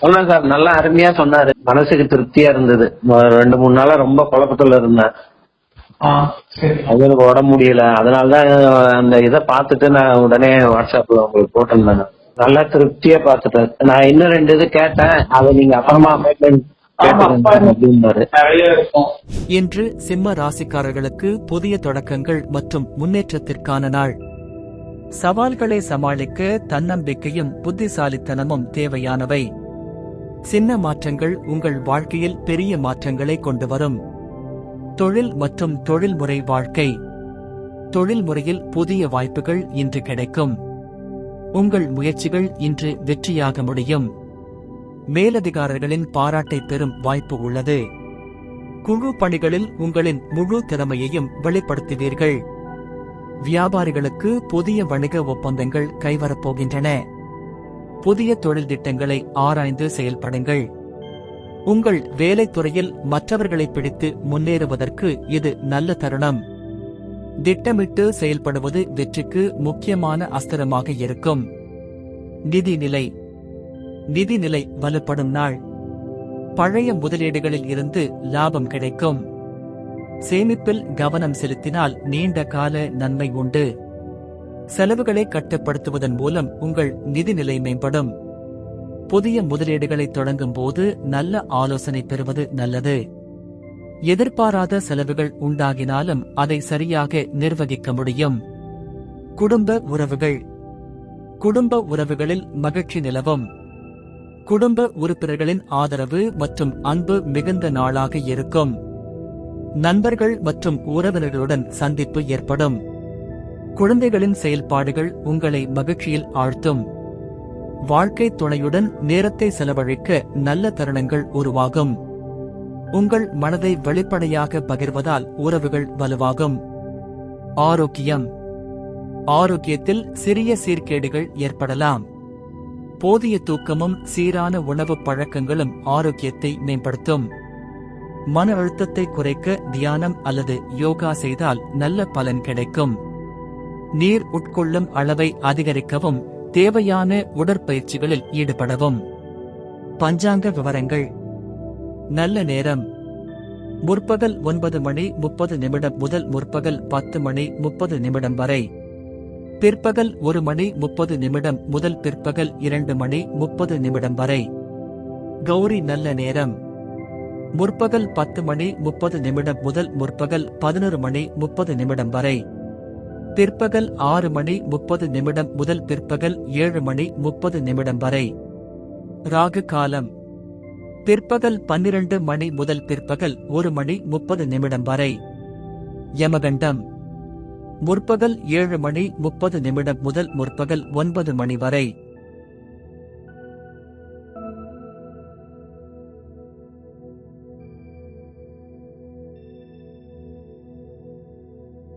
சொன்னேன் சார். நல்லா அருமையா சொன்னாரு. மனசுக்கு திருப்தியா இருந்தது. ரெண்டு மூணு நாளா ரொம்ப குழப்பத்துல இருந்தேன். ஆ சரி. அவங்களுக்கு உடம்பு முடியல. அதனாலதான் அந்த இதை பார்த்துட்டு நான் உடனே வாட்ஸ்அப்ல உங்களுக்கு போட்டிருந்தேன் நல்லா திருப்தியா பார்த்துட்டேன். நான் இன்னும் ரெண்டு இது கேட்டேன். அதை நீங்க அப்புறமா அப்பாயின்மெண்ட் ஆமா, இன்று சிம்ம ராசிக்காரர்களுக்கு புதிய தொடக்கங்கள் மற்றும் முன்னேற்றத்திற்கான நாள். சவால்களை சமாளிக்க தன்னம்பிக்கையும் புத்திசாலித்தனமும் தேவையானவை. சின்ன மாற்றங்கள் உங்கள் வாழ்க்கையில் பெரிய மாற்றங்களை கொண்டு வரும். தொழில் மற்றும் தொழில்முறை வாழ்க்கை. தொழில்முறையில் புதிய வாய்ப்புகள் இன்று கிடைக்கும். உங்கள் முயற்சிகள் இன்று வெற்றியாக முடியும். மேலதிகாரர்களின் பாராட்டை பெறும் வாய்ப்பு உள்ளது. குழு பணிகளில் உங்களின் முழு திறமையையும் வெளிப்படுத்துவீர்கள். வியாபாரிகளுக்கு புதிய வணிக ஒப்பந்தங்கள் கைவரப்போகின்றன புதிய தொழில் திட்டங்களை ஆராய்ந்து செயல்படுங்கள். உங்கள் வேலைத்துறையில் மற்றவர்களை பிடித்து முன்னேறுவதற்கு இது நல்ல தருணம். திட்டமிட்டு செயல்படுவது வெற்றிக்கு முக்கியமான அஸ்திரமாக இருக்கும். நிதிநிலை நிதிநிலை வலுப்படும் நாள். பழைய முதலீடுகளில் இருந்து லாபம் கிடைக்கும். சேமிப்பில் கவனம் செலுத்தினால் நீண்ட கால நன்மை உண்டு. செலவுகளை கட்டுப்படுத்துவதன் மூலம் உங்கள் நிதிநிலை மேம்படும். புதிய முதலீடுகளை தொடங்கும் போது நல்ல ஆலோசனை பெறுவது நல்லது. எதிர்பாராத செலவுகள் உண்டாகினாலும் அதை சரியாக நிர்வகிக்க முடியும். குடும்ப உறவுகள். குடும்ப உறவுகளில் மகிழ்ச்சி நிலவும். குடும்ப உறுப்பினர்களின் ஆதரவு மற்றும் அன்பு மிகுந்த நாளாக இருக்கும். நண்பர்கள் மற்றும் உறவினர்களுடன் சந்திப்பு ஏற்படும். குழந்தைகளின் செயல்பாடுகள் உங்களை மகிழ்ச்சியில் ஆழ்த்தும். வாழ்க்கை துணையுடன் நேரத்தை செலவழிக்க நல்ல தருணங்கள் உருவாகும். உங்கள் மனதை வெளிப்படையாக பகிர்வதால் உறவுகள் வலுவாகும். ஆரோக்கியம். ஆரோக்கியத்தில் சிறிய சீர்கேடுகள் ஏற்படலாம். போதிய தூக்கமும் சீரான உணவுப் பழக்கங்களும் ஆரோக்கியத்தை மேம்படுத்தும். மன அழுத்தத்தை குறைக்க தியானம் அல்லது யோகா செய்தால் நல்ல பலன் கிடைக்கும். நீர் உட்கொள்ளும் அளவை அதிகரிக்கவும் தேவையான உடற்பயிற்சிகளில் ஈடுபடவும். பஞ்சாங்க விவரங்கள். நல்ல நேரம். முற்பகல் ஒன்பது மணி முப்பது நிமிடம் முதல் முற்பகல் பத்து மணி முப்பது நிமிடம் வரை. பிற்பகல் ஒரு மணி முப்பது நிமிடம் முதல் பிற்பகல் இரண்டு மணி முப்பது நிமிடம் வரை. கௌரி நல்ல நேரம். முற்பகல் பத்து மணி முப்பது நிமிடம் முதல் முற்பகல் பதினொரு மணி முப்பது நிமிடம் வரை. பிற்பகல் ஆறு மணி முப்பது நிமிடம் முதல் பிற்பகல் ஏழு மணி முப்பது நிமிடம் வரை. ராகு காலம். பிற்பகல் பன்னிரண்டு மணி முதல் பிற்பகல் ஒரு மணி முப்பது நிமிடம் வரை. யமகண்டம். முற்பகல் ஏழு மணி முப்பது நிமிடம் முதல் முற்பகல் ஒன்பது மணி வரை.